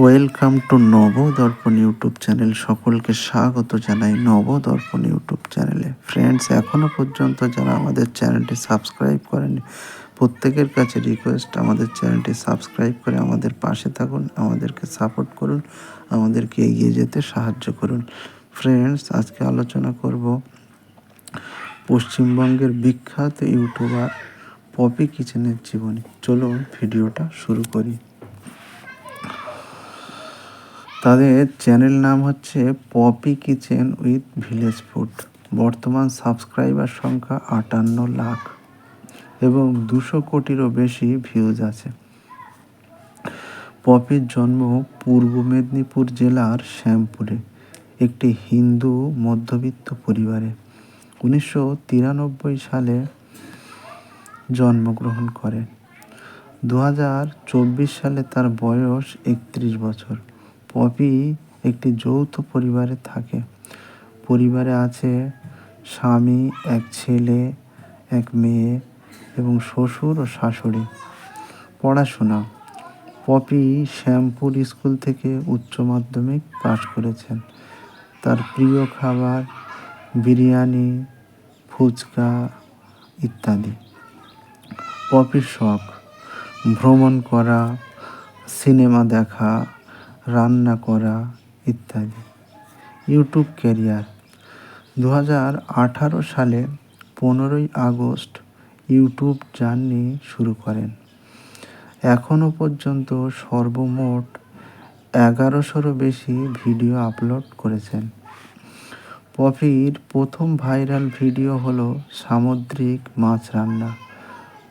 Welcome to Nabadarpan YouTube channel সকলকে স্বাগত জানাই নবদর্পণ ইউটিউব চ্যানেলে ফ্রেন্ডস এখনও পর্যন্ত যারা আমাদের চ্যানেলটি সাবস্ক্রাইব করেনি, প্রত্যেকের কাছে রিকোয়েস্ট আমাদের চ্যানেলটি সাবস্ক্রাইব করে আমাদের পাশে থাকুন, আমাদেরকে সাপোর্ট করুন, আমাদেরকে এগিয়ে যেতে সাহায্য করুন। ফ্রেন্ডস আজকে আলোচনা করব পশ্চিমবঙ্গের বিখ্যাত ইউটিউবার পপি কিচেনের জীবনী। চলুন ভিডিওটা শুরু করি। তাদের চ্যানেল নাম হচ্ছে Poppy kitchen with village food বর্তমান সাবস্ক্রাইবার সংখ্যা আটান্ন লাখ এবং দুশো কোটিরও বেশি ভিউজ আছে। পপির জন্ম পূর্ব মেদিনীপুর জেলার শ্যামপুরে, একটি হিন্দু মধ্যবিত্ত পরিবারে। উনিশশো তিরানব্বই সালে জন্মগ্রহণ করেন দু হাজার চব্বিশ সালে তার বয়স একত্রিশ বছর। পপি একটি যৌথ পরিবারে থাকে। পরিবারে আছে স্বামী, এক ছেলে, এক মেয়ে এবং শ্বশুর ও শাশুড়ি। পড়াশোনা। পপি শ্যামপুর স্কুল থেকে উচ্চ মাধ্যমিক পাশ করেছেন। তার প্রিয় খাবার বিরিয়ানি, ফুচকা ইত্যাদি। পপির শখ। ভ্রমণ করা, সিনেমা দেখা রান্না করা ইত্যাদি। ইউটিউব ক্যারিয়ার দু হাজার আঠারো সালে পনেরোই আগস্ট ইউটিউব জার্নি শুরু করেন। এখনও পর্যন্ত সর্বমোট এগারোশোরও বেশি ভিডিও আপলোড করেছেন। পপির প্রথম ভাইরাল ভিডিও হলো সামুদ্রিক মাছ রান্না।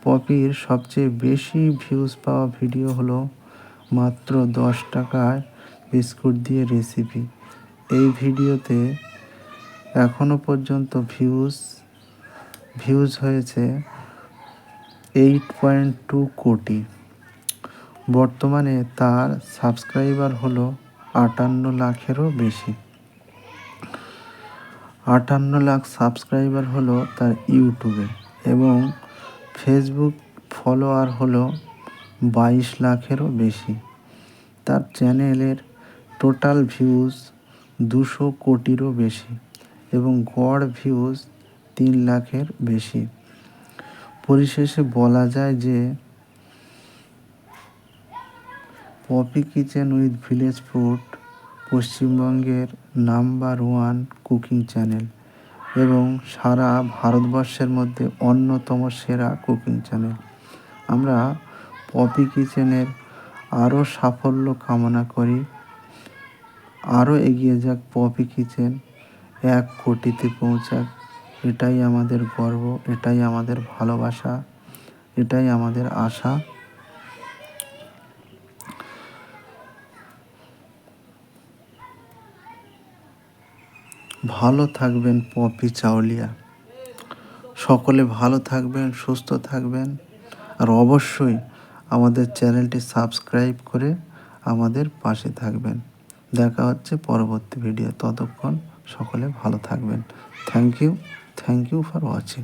পপির সবচেয়ে বেশি ভিউজ পাওয়া ভিডিও হলো মাত্র দশ টাকায় বিস্কুট দিয়ে রেসিপি এই ভিডিওতে এখনও পর্যন্ত ভিউজ ভিউজ হয়েছে এইট পয়েন্ট টু কোটি। বর্তমানে তার সাবস্ক্রাইবার হলো আটান্ন লাখেরও বেশি। আটান্ন লাখ সাবস্ক্রাইবার হলো তার ইউটিউবে এবং ফেসবুক ফলোয়ার হলো বাইশ লাখেরও বেশি। তার চ্যানেলের টোটাল ভিউজ দুশো কোটিরও বেশি এবং গড় ভিউজ তিন লাখের বেশি। পরিশেষে বলা যায় যে, Poppy kitchen with village food পশ্চিমবঙ্গের নাম্বার ওয়ান কুকিং চ্যানেল এবং সারা ভারতবর্ষের মধ্যে অন্যতম সেরা কুকিং চ্যানেল। আমরা পপি কিচেনের আরও সাফল্য কামনা করি। আরও এগিয়ে যাক পপি কিচেন। এক কোটিতে পৌঁছাক। এটাই আমাদের গর্ব, এটাই আমাদের ভালোবাসা, এটাই আমাদের আশা। ভালো থাকবেন পপি চাউলিয়া। সকলে ভালো থাকবেন, সুস্থ থাকবেন। আর অবশ্যই আমাদের চ্যানেলটি সাবস্ক্রাইব করে আমাদের পাশে থাকবেন। দেখা হচ্ছে পরবর্তী ভিডিও। ততক্ষণ সকলে ভালো থাকবেন। Thank you thank you for watching